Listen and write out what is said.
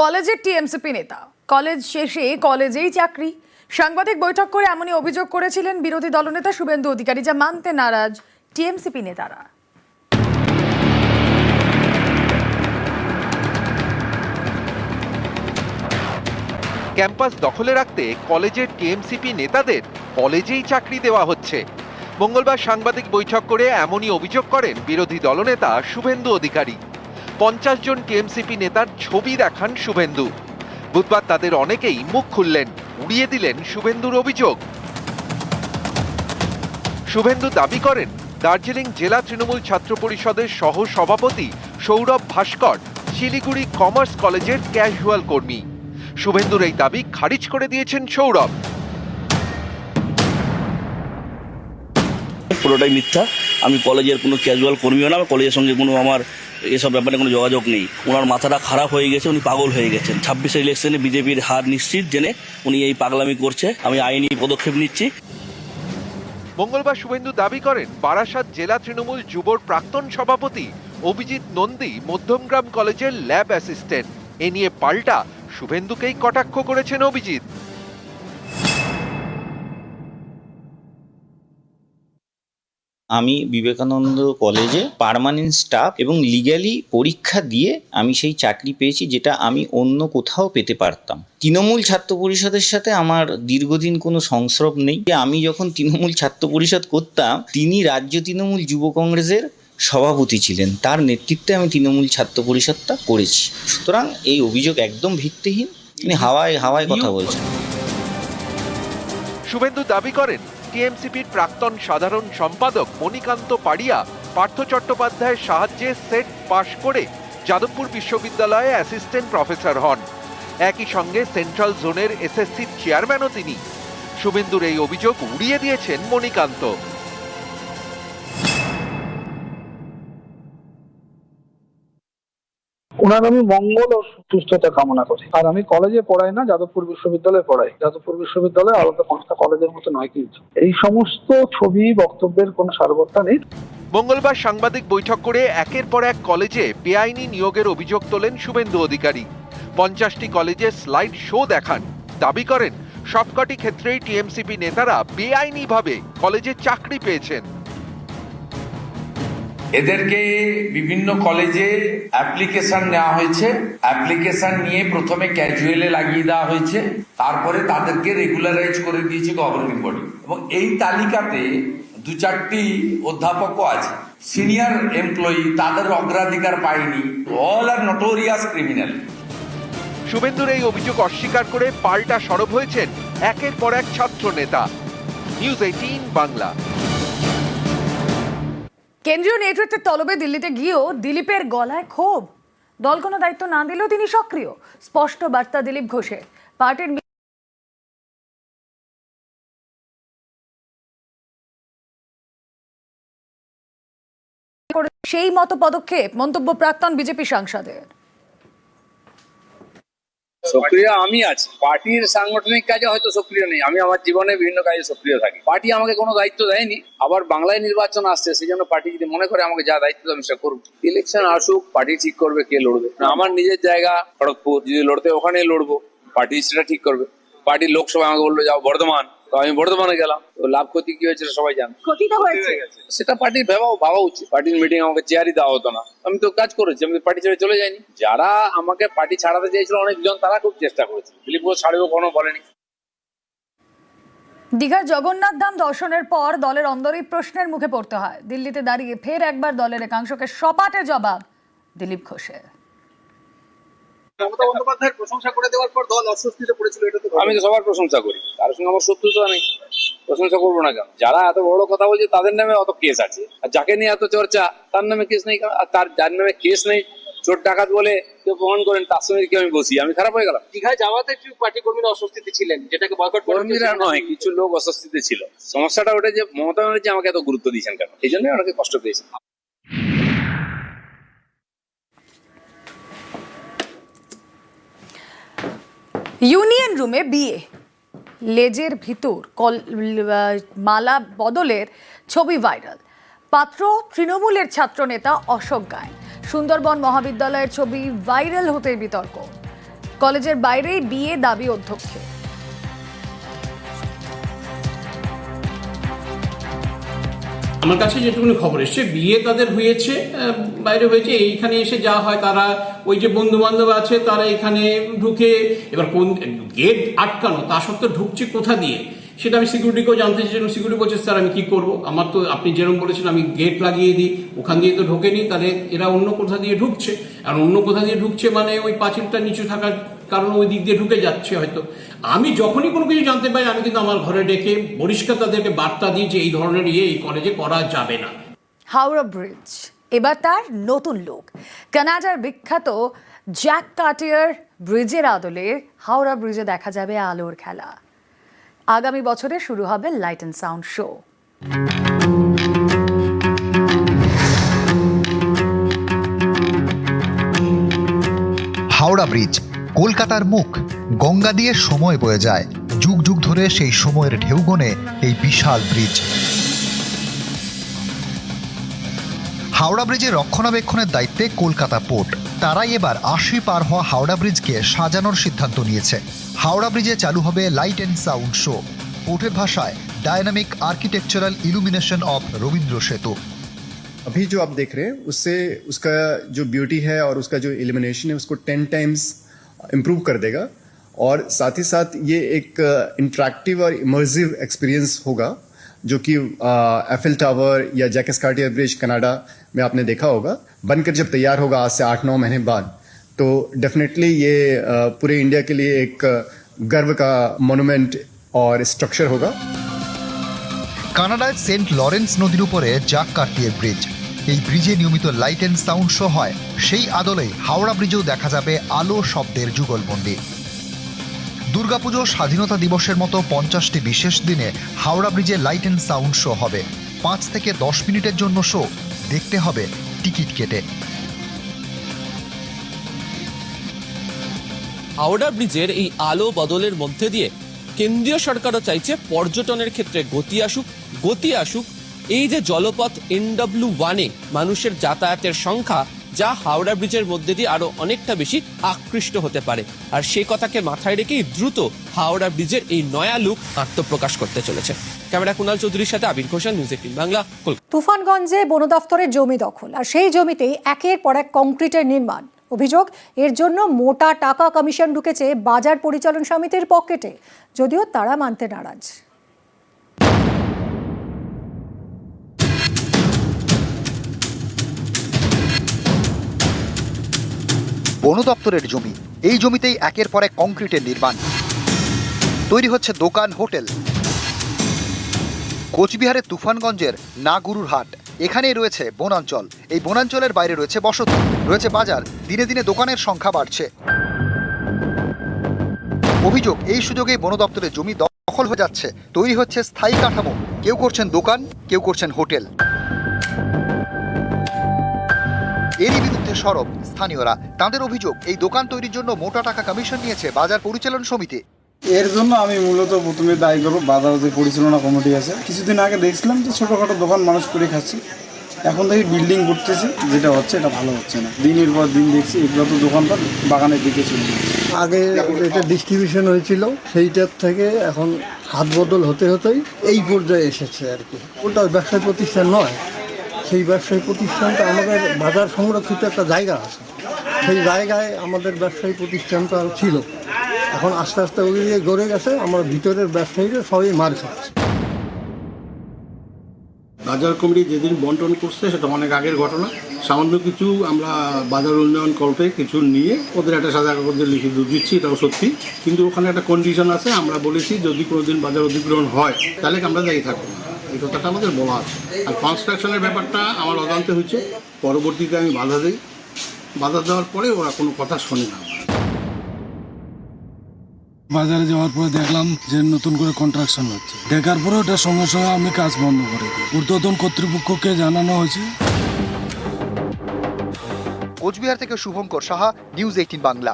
কলেজের টিএমসিপি নেতা। কলেজ শেষে কলেজেই চাকরি। সাংবাদিক বৈঠক করে এমনই অভিযোগ করেছিলেন বিরোধী দলনেতা শুভেন্দু অধিকারী যা মানতে নারাজ টিএমসিপি নেতারা। ক্যাম্পাস দখলে রাখতে কলেজের টিএমসিপি নেতাদের কলেজেই চাকরি দেওয়া হচ্ছে। মঙ্গলবার সাংবাদিক বৈঠক করে এমনই অভিযোগ করেন বিরোধী দলনেতা শুভেন্দু অধিকারী। পঞ্চাশ জন টিএমসিপি নেতার ছবি দেখান শুভেন্দু। বুধবার তাদের অনেকেই মুখ খুললেন, উড়িয়ে দিলেন শুভেন্দুর অভিযোগ। শুভেন্দু দাবি করেন, দার্জিলিং জেলা তৃণমূল ছাত্র পরিষদের সহ সভাপতি সৌরভ ভাস্কর, শিলিগুড়ি কমার্স কলেজের ক্যাজুয়াল কর্মী। শুভেন্দুর এই দাবি খারিজ করে দিয়েছেন সৌরভ। পুরোটাই মিথ্যা। আমি কলেজের কোনো ক্যাজুয়াল কর্মীও না, কলেজের সঙ্গে কোনো আমার এসব ব্যাপারে কোনো যোগাযোগ নেই। ওনার মাথাটা খারাপ হয়ে গেছে, উনি পাগল হয়ে গেছেন। ছাব্বিশে ইলেকশনে বিজেপির হার নিশ্চিত জেনে উনি এই পাগলামি করছে। আমি আইনি পদক্ষেপ নিচ্ছি। মঙ্গলবার শুভেন্দু দাবি করেন, বারাসাত জেলা তৃণমূল যুবর প্রাক্তন সভাপতি অভিজিৎ নন্দী মধ্যমগ্রাম কলেজের ল্যাব অ্যাসিস্ট্যান্ট। এ নিয়ে পাল্টা শুভেন্দুকেই কটাক্ষ করেছেন অভিজিৎ। আমি বিবেকানন্দ কলেজে পার্মানেন্ট স্টাফ এবং লিগ্যালি পরীক্ষা দিয়ে আমি সেই চাকরি পেয়েছি যেটা আমি অন্য কোথাও পেতে পারতাম। তৃণমূল ছাত্র পরিষদের সাথে আমার দীর্ঘদিন কোনো সংস্রব নেই। আমি যখন তৃণমূল ছাত্র পরিষদ করতাম, তিনি রাজ্য তৃণমূল যুব কংগ্রেসের সভাপতি ছিলেন। তার নেতৃত্বে আমি তৃণমূল ছাত্র পরিষদটা করেছি। সুতরাং এই অভিযোগ একদম ভিত্তিহীন। তিনি হাওয়ায় হাওয়ায় কথা বলছেন। শুভেন্দু দাবি করেন টিএমসিপির প্রাক্তন সাধারণ সম্পাদক মণিকান্ত পাড়িয়া পার্থ চট্টোপাধ্যায়ের সাহায্যে সেট পাশ করে যাদবপুর বিশ্ববিদ্যালয়ে অ্যাসিস্ট্যান্ট প্রফেসর হন। একই সঙ্গে সেন্ট্রাল জোনের এসএসসির চেয়ারম্যানও তিনি। শুভেন্দুর এই অভিযোগ উড়িয়ে দিয়েছেন মণিকান্ত। ওনার আমি মঙ্গল ও সুস্থতা কামনা করি। আর আমি কলেজে পড়াই না, যাদবপুর বিশ্ববিদ্যালয়ে পড়াই। যাদবপুর বিশ্ববিদ্যালয় আলাদা পাঁচটা কলেজের মতো নয় কিন্তু। এই সমস্ত ছবি, বক্তব্যের কোনো সারবত্তা নেই। মঙ্গলবার সাংবাদিক বৈঠক করে একের পর এক কলেজে বেআইনি নিয়োগের অভিযোগ তোলেন শুভেন্দু অধিকারী। পঞ্চাশটি কলেজে স্লাইড শো দেখান। দাবি করেন, সবকটি ক্ষেত্রেই টিএমসিপি নেতারা বেআইনিভাবে কলেজে চাকরি পেয়েছেন। এদেরকে বিভিন্ন কলেজে অ্যাপ্লিকেশন নেওয়া হয়েছে। অ্যাপ্লিকেশন নিয়ে প্রথমে ক্যাজুয়ালে লাগিয়ে দেওয়া হয়েছে। তারপরে তাদেরকে রেগুলারাইজ করে দিয়েছে গভর্নিং বডি এবং এই তালিকাতে দু চারটি অধ্যাপকও আছে। সিনিয়র এমপ্লয়ি তাদের অগ্রাধিকার পায়নি। অল আর নোটোরিয়াস ক্রিমিনাল শুভেন্দুর এই অভিযোগ অস্বীকার করে পাল্টা সরব হয়েছেন একের পর এক ছাত্র নেতা। News Eighteen Bangla. কেন্দ্রীয় নেতৃত্বের তলবে দিল্লিতে গিয়েও দিলীপের গলায় ক্ষোভ। দল কোনো দায়িত্ব না দিলেও তিনি সক্রিয়। স্পষ্ট বার্তা দিলীপ ঘোষের। পার্টির সেই মতো পদক্ষেপ মন্তব্য প্রাক্তন বিজেপি সাংসদের। সক্রিয় আমি আছি। পার্টির সাংগঠনিক কাজে হয়তো সক্রিয় নেই। আমি আমার জীবনে বিভিন্ন কাজে সক্রিয় থাকি। পার্টি আমাকে কোনো দায়িত্ব দেয়নি। আবার বাংলায় নির্বাচন আসছে সেই জন্য পার্টি যদি মনে করে আমাকে যা দায়িত্ব আমি সেটা করব। ইলেকশন আসুক পার্টি ঠিক করবে কে লড়বে? আমার নিজের জায়গা খড়গপুর যদি লড়তে ওখানেই লড়বো পার্টি সেটা ঠিক করবে। পার্টি লোকসভা আমাকে বলল যাও বর্ধমান। তো আমি বর্ধমানে গেলাম তো লাভ ক্ষতি কি হয়েছে সবাই জানে। ক্ষতি তো হয়েছে। সেটা পার্টির ভাবা ভাবা উচিত পার্টির মিটিং আমাকে চেয়ারই দেওয়া হতো না। আমি তো কাজ করেছি আমি পার্টি ছেড়ে চলে যাইনি। যারা আমাকে পার্টি ছাড়াতে চেয়েছিল অনেকজন তারা খুব চেষ্টা করেছে। দিলীপ ঘোষ ছাড়বেও কোনো বলেনি। দীঘার জগন্নাথ ধাম দর্শনের পর দলের অন্দরেই প্রশ্নের মুখে পড়তে হয়। দিল্লিতে দাঁড়িয়ে ফের একবার দলের একাংশকে সপাটে জবাব দিলীপ ঘোষের। মমতা বন্দ্যোপাধ্যায়ের প্রশংসা করে দেওয়ার পর দল অস্বস্তিতে পড়েছিল এটা তো আমি তো সবার প্রশংসা করি। কারোর সঙ্গে আমার শত্রুতা নেই। প্রশংসা করব না কেন? যারা এত বড় কথা বলছে তাদের নামে অত কেস আছে। আর যাকে নিয়ে এত চর্চা তার নামে কেস নেই। আর তার যার নামে কেস নেই চোর ডাকাত বলে কেউ প্রমাণ করেন তার সঙ্গে কি আমি বসি। আমি খারাপ হয়ে গেলাম। দীঘায় যাওয়াতে একটু পার্টি কর্মীরা অস্বস্তিতে ছিলেন যেটাকে বয়কট কর্মীরা নয় কিছু লোক অস্বস্তিতে ছিল। সমস্যাটা ওটা যে মমতা ব্যানার্জি আমাকে এত গুরুত্ব দিয়েছেন কেন? এই জন্য ওনাকে কষ্ট পেয়েছে। ইউনিয়ন রুমে বিয়ে। লেজের ভিতর কল মালা বদলের ছবি ভাইরাল। পাত্র তৃণমূলের ছাত্রনেতা অশোক গায় সুন্দরবন মহাবিদ্যালয়ের ছবি ভাইরাল হতে বিতর্ক। কলেজের বাইরেই বিয়ে দাবি অধ্যক্ষের। আমার কাছে যেটুকুনি খবর এসছে, বিয়ে তাদের হয়েছে বাইরে হয়েছে, এইখানে এসে যা হয় তারা, ওই যে বন্ধু বান্ধব আছে, তারা এখানে ঢুকে, এবার কোন গেট আটকানো, তা সত্ত্বেও ঢুকছে কোথা দিয়ে? সেটা আমি সিকিউরিটিকেও জানতে চেয়েছিলাম সিকিউরিটি বলছে, স্যার, আমি কি করব? আমার তো, আপনি যেরকম বলেছেন, আমি গেট লাগিয়ে দিই, ওখান দিয়ে তো ঢোকেনি, তাহলে এরা অন্য কোথা দিয়ে ঢুকছে? আর অন্য কোথা দিয়ে ঢুকছে মানে ওই পাঁচিলটা নিচু থাকার কারণে ওই দিক দিয়ে ঢুকে যাচ্ছে হয়তো। আমি যখনই কোনো কিছু জানতে পারি আমি কিন্তু আমার ঘরে ডেকে পরিষ্কার তাদেরকে বার্তা দিই যে এই ধরনের ইয়ে এই কলেজে করা যাবে না। হাওড়া ব্রিজ এবার তার নতুন লোক কানাডার বিখ্যাত জ্যাক কাটিয়ার ব্রিজের আদলে হাওড়া ব্রিজে দেখা যাবে আলোর খেলা। আগামী বছরে শুরু হবে light and sound show Howrah bridge কলকাতার মুখ গঙ্গা দিয়ে সময় বয়ে যায় যুগ যুগ ধরে সেই সময়ের ঢেউ গনে এই বিশাল ব্রিজ হাওড়া ব্রিজের রক্ষণাবেক্ষণের দায়িত্বে কলকাতা পোর্ট তারাই এবার আশি পার হওয়া হাওড়া ব্রিজকে সাজানোর সিদ্ধান্ত নিয়েছে হাওড়া ব্রিজে চালু হবে লাইট অ্যান্ড সাউন্ড শো পোর্টের ভাষায় dynamic architectural illumination of Rabindra Setu अभी जो आप देख रहे हैं उससे उसका जो ब्यूटी है और उसका जो इल्यूमिनेशन है उसको टेन टाइम्स इम्प्रूव कर देगा और साथ ही साथ ये एक इंट्रैक्टिव और इमर्सिव एक्सपीरियंस होगा जो कि एफिल टावर या जैकस कार्टियर ब्रिज कनाडा में आपने देखा होगा बनकर जब तैयार होगा आज से आठ नौ महीने बाद तो डेफिनेटली ये अ, पूरे इंडिया के लिए एक अ, गर्व का मोनूमेंट और स्ट्रक्चर होगा কানাডায় সেন্ট লরেন্স নদীর উপরে জাক কার্টিয়ে ব্রিজ এই ব্রিজে নিয়মিত লাইট অ্যান্ড সাউন্ড শো হয়। সেই আদলেই হাওড়া ব্রিজেও দেখা যাবে আলো শব্দের যুগলবন্দি। দুর্গাপুজো স্বাধীনতা দিবসের মতো পঞ্চাশটি বিশেষ দিনে হাওড়া ব্রিজে লাইট অ্যান্ড সাউন্ড শো হবে। পাঁচ থেকে দশ মিনিটের জন্য শো দেখতে হবে টিকিট কেটে। হাওড়া ব্রিজের এই আলো বদলের মধ্যে দিয়ে কেন্দ্রীয় সরকারও চাইছে পর্যটনের ক্ষেত্রে গতি আসুক গতি আসুক এই যে জলপথ এনডব্লিউ ওয়ানে মানুষের যাতায়াতের সংখ্যা যা হাওড়া ব্রিজের মধ্যে দিয়ে আরও অনেকটা বেশি আকৃষ্ট হতে পারে। আর সে কথাকে মাথায় রেখেই দ্রুত হাওড়া ব্রিজের এই নয়া লুক আত্মপ্রকাশ করতে চলেছে। ক্যামেরা কুণাল চৌধুরীর সাথে আবির ঘোষাল নিউজ এইটিন বাংলা, কলকাতা। তুফানগঞ্জে বন দফতরের জমি দখল, আর সেই জমিতেই একের পর এক কংক্রিটের নির্মাণ। অভিযোগ, এর জন্য মোটা টাকা কমিশন ঢুকেছে বাজার পরিচালন সমিতির পকেটে, যদিও তারা মানতে নারাজ। বন দপ্তরের জমি। এই জমিতেই একের পর এক কংক্রিটের নির্মাণ। তৈরি হচ্ছে দোকান, হোটেল। কোচবিহারের তুফানগঞ্জের নাগুরুর হাট। এখানেই রয়েছে বনাঞ্চল। এই বনাঞ্চলের বাইরে রয়েছে বসতি। রয়েছে বাজার। দিনে দিনে দোকানের সংখ্যা বাড়ছে। অভিযোগ, এই সুযোগে বন দপ্তরের জমি দখল হয়ে যাচ্ছে। তৈরি হচ্ছে স্থায়ী কাঠামো। কেউ করছেন দোকান, কেউ করছেন হোটেল। এরই সরব। স্থানীয়রা তাদের অভিযোগ এই দোকান তৈরির জন্য মোটা টাকা কমিশন নিয়েছে বাজার পরিচালন সমিতি। এর জন্য আমি মূলত প্রথমে দায়ী করব বাজার যে পরিচালনা কমিটি আছে। কিছুদিন আগে দেখছিলাম যে ছোটোখাটো দোকান মানুষ করে খাচ্ছে। এখন দেখি বিল্ডিং করতেছে যেটা হচ্ছে এটা ভালো হচ্ছে না। দিনের পর দিন দেখছি এগুলো তো দোকানদার বাগানের দিকে চলে যাচ্ছে। আগে এটা ডিস্ট্রিবিউশন হয়েছিল সেইটার থেকে এখন হাত বদল হতে হতেই এই পর্যায়ে এসেছে আর কি। ওটা ব্যবসায় প্রতিষ্ঠান নয়। সেই ব্যবসায়ী প্রতিষ্ঠানটা আমাদের বাজার সংরক্ষিত একটা জায়গা আছে। সেই জায়গায় আমাদের ব্যবসায়ী প্রতিষ্ঠানটা ছিল। এখন আস্তে আস্তে দিকে গড়ে গেছে, আমার ভিতরের ব্যবসায়ীরা সবই মার খাচ্ছে। বাজার কমিটি যেদিন বন্টন করছে, সেটা অনেক আগের ঘটনা। সামান্য কিছু আমরা বাজার উন্নয়ন কল্পে কিছু নিয়ে ওদের একটা সাদা কাগজে লিখে দিচ্ছি, এটাও সত্যি। কিন্তু ওখানে একটা কন্ডিশন আছে, আমরা বলেছি যদি কোনোদিন বাজার অধিগ্রহণ হয়, তাহলে আমরা দায়ী থাকব না। এই কথাটা আমাদের বলা আছে। আর কনস্ট্রাকশনের ব্যাপারটা আমার অজান্তে হয়েছে। পরবর্তীতে আমি বাধা দিই। বাধা দেওয়ার পরে ওরা কোনো কথা শোনে না বাজারে যাওয়ার পরে দেখলাম যে নতুন করে কন্ট্রাকশন হচ্ছে। দেখার পরে ওটা সঙ্গে সঙ্গে আমি কাজ বন্ধ করে দিই। ঊর্ধ্বতন কর্তৃপক্ষকে জানানো হয়েছে। কোচবিহার থেকে শুভঙ্কর সাহা নিউজ এইটিন বাংলা।